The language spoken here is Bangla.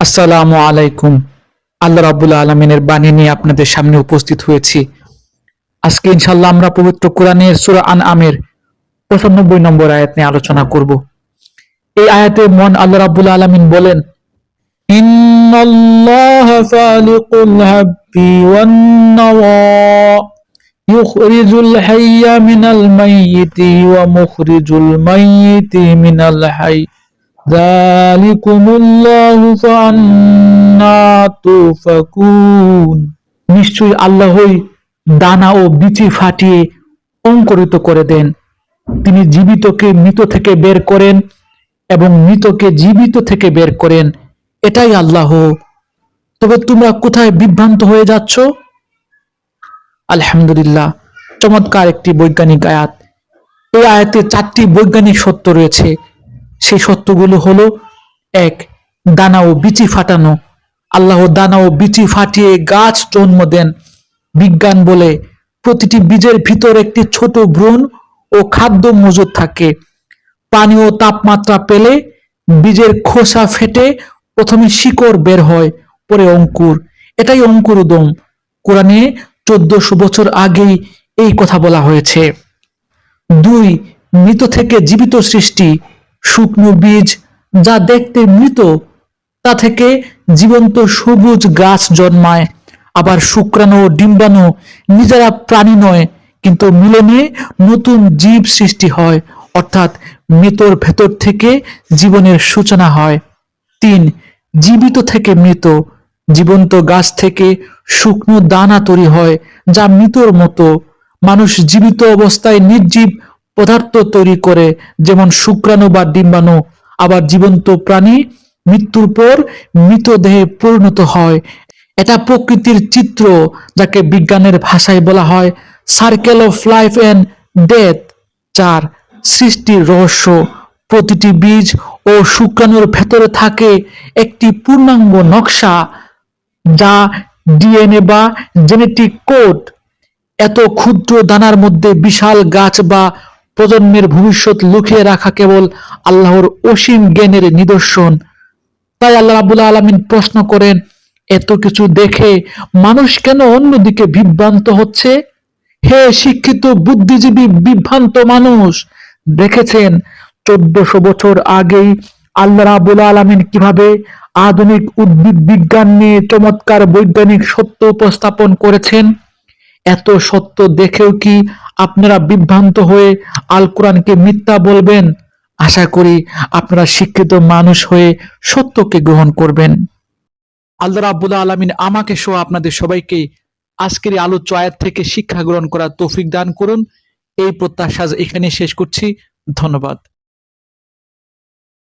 আসসালামু আলাইকুম আল্লাহ রাবুল আলমিনের বাণী নিয়ে আপনাদের সামনে উপস্থিত হয়েছি আজকে ইনশাল্লাহ আমরা পবিত্র কোরআনের সুরা আন আমের পঁচানব্বই নম্বর আয়াত নিয়ে আলোচনা করব এই আয়াতে মন আল্লাহ রাবুল আলমিন বলেন إن الله فالق الحب والنوى يخرج الحي من الميت ومخرج الميت من الحي জালিকুমুল্লাহু তুফাকুন আল্লাহই দানা ও বিচি ফাটিয়ে অঙ্কুরিত করে দেন। তিনি জীবিতকে মৃত থেকে বের করেন এবং মৃতকে জীবিত থেকে বের করেন। এটাই আল্লাহ। তবে তোমরা কোথায় বিভ্রান্ত হয়ে যাচ্ছ? আলহামদুলিল্লাহ, চমৎকার একটি বৈজ্ঞানিক আয়াত। এই আয়াতে চারটি বৈজ্ঞানিক সত্য রয়েছে। সেই সত্যগুলো হলো এক দানা ও বিচি ফাটানো। আল্লাহ দানা ও বিচি ফাটিয়ে গাছ জন্ম দেন। বিজ্ঞান বলে প্রতিটি বীজের ভিতর একটি ছোট ভ্রূণ ও খাদ্য মজুদ থাকে। পানি ও তাপমাত্রা পেলে বীজের খোসা ফেটে প্রথমে শিকড় বের হয়, পরে অঙ্কুর। এটাই অঙ্কুর উদম। কোরআনে চোদ্দশো বছর আগেই এই কথা বলা হয়েছে। দুই, মৃত থেকে জীবিত সৃষ্টি। শুকনো বীজ যা দেখতে মৃত, তা থেকে জীবন্ত সবুজ গাছ জন্মায়। আবার শুক্রাণু ডিম্বাণু নিজেরা প্রাণী নয়, কিন্তু মিলনে নতুন জীব সৃষ্টি হয়, অর্থাৎ মৃতর ভেতর থেকে জীবনের সূচনা হয়। তিন, জীবিত থেকে মৃত, জীবন্ত গাছ থেকে শুকনো দানা তৈরি হয়, যা মৃতর মতো। মানুষ জীবিত অবস্থায় নির্জীব পদার্থ তৈরি করে, যেমন শুক্রাণু বা ডিম্বাণু, আবার জীবন্ত প্রাণী মৃত্যুর পর মৃতদেহে পরিণত হয়। এটা প্রকৃতির চিত্র, যাকে বিজ্ঞানের ভাষায় বলা হয় circle of life and death চার সৃষ্টির রহস্য। প্রতিটি বীজ ও শুক্রাণুর ভেতরে থাকে একটি পূর্ণাঙ্গ নকশা, যা ডিএনএ বা জেনেটিক কোড। এত ক্ষুদ্র দানার মধ্যে বিশাল গাছ বা প্রজন্মের ভবিষ্যৎ লুকিয়ে রাখা কেবল আল্লাহর অসীম জ্ঞানের নিদর্শন। তাই আল্লাহ রাবুল আলমিন প্রশ্ন করেন, এত কিছু দেখে মানুষ কেন অন্যদিকে বিভ্রান্ত হচ্ছে? হে শিক্ষিত, বুদ্ধিজীবী, বিভ্রান্ত মানুষ, দেখেছেন, চোদ্দশো বছর আগেই আল্লাহ রাবুল আলমিন কীভাবে আধুনিক উদ্ভিদ বিজ্ঞান নিয়ে চমৎকার বৈজ্ঞানিক সত্য উপস্থাপন করেছেন? এত সত্য দেখেও কি আপনারা বিভ্রান্ত হয়ে আল কোরআনকে মিথ্যা বলবেন? আশা করি আপনারা শিক্ষিত মানুষ হয়ে সত্যকে গ্রহণ করবেন। আল্লাহ রাব্বুল আলমিন আমাকে সহ আপনাদের সবাইকে আজকের আলোচ্য আয়াত থেকে শিক্ষা গ্রহণ করার তৌফিক দান করুন। এই প্রত্যাশা এখানে শেষ করছি। ধন্যবাদ।